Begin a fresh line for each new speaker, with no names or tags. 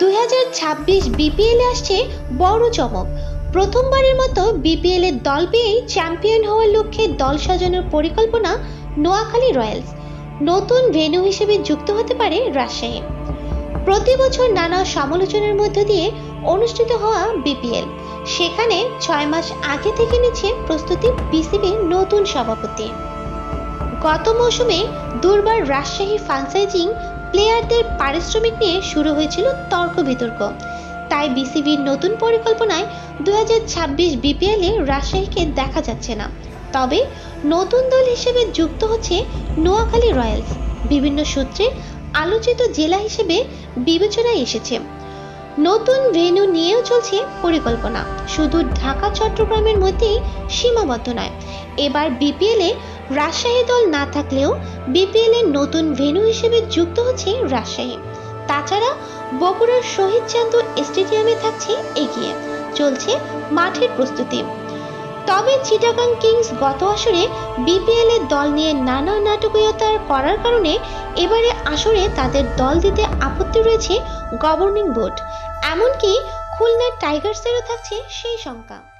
দুই হাজার ছাব্বিশ বিপিএলে আসছে বড় চমক। প্রথমবারের মতো বিপিএল এর দল চ্যাম্পিয়ন হওয়ার লক্ষ্যে দল সাজানোর পরিকল্পনা নোয়াখালী রয়্যালস। নতুন ভেন্যু হিসেবে যুক্ত হতে পারে রাজশাহী। প্রতি বছর নানা সমালোচনার মধ্য দিয়ে অনুষ্ঠিত হওয়া বিপিএল সেখানে ছয় মাস আগে থেকে নিচ্ছে প্রস্তুতি বিসিবির নতুন সভাপতি। গত মৌসুমে দুর্বার রাজশাহী ফ্রাঞ্চাইজিং প্লেয়ারদের পারিশ্রমিক নিয়ে শুরু হয়েছিল তর্ক বিতর্ক। তাই বিসিবির নতুন পরিকল্পনায় দু হাজার ছাব্বিশ বিপিএলে রাজশাহীকে দেখা যাচ্ছে না। তবে নতুন দল হিসেবে যুক্ত হচ্ছে নোয়াখালী রয়্যালস। বিভিন্ন সূত্রে আলোচিত জেলা হিসেবে বিবেচনায় এসেছে। নতুন ভেন্যু নিয়েও চলছে পরিকল্পনা। শুধু ঢাকা, চট্টগ্রামের মধ্যেই সীমাবদ্ধ নয়। এবার বিপিএলে রাজশাহী দল না থাকলেও বিপিএল এর নতুন ভেন্যু হিসেবে যুক্ত হচ্ছে রাজশাহী। তাছাড়া বগুড়ার শহীদ চান্দু স্টেডিয়ামে থাকছে এগিয়ে। চলছে মাঠের প্রস্তুতি। তবে চিটাগাং কিংস গত আসরে বিপিএল এর দল নিয়ে নানা নাটকীয়তা করার কারণে এবারে আসরে তাদের দল দিতে আপত্তি রয়েছে গভর্নিং বোর্ড। এমনকি খুলনা টাইগার্সেরও থাকছে সেই শঙ্কা।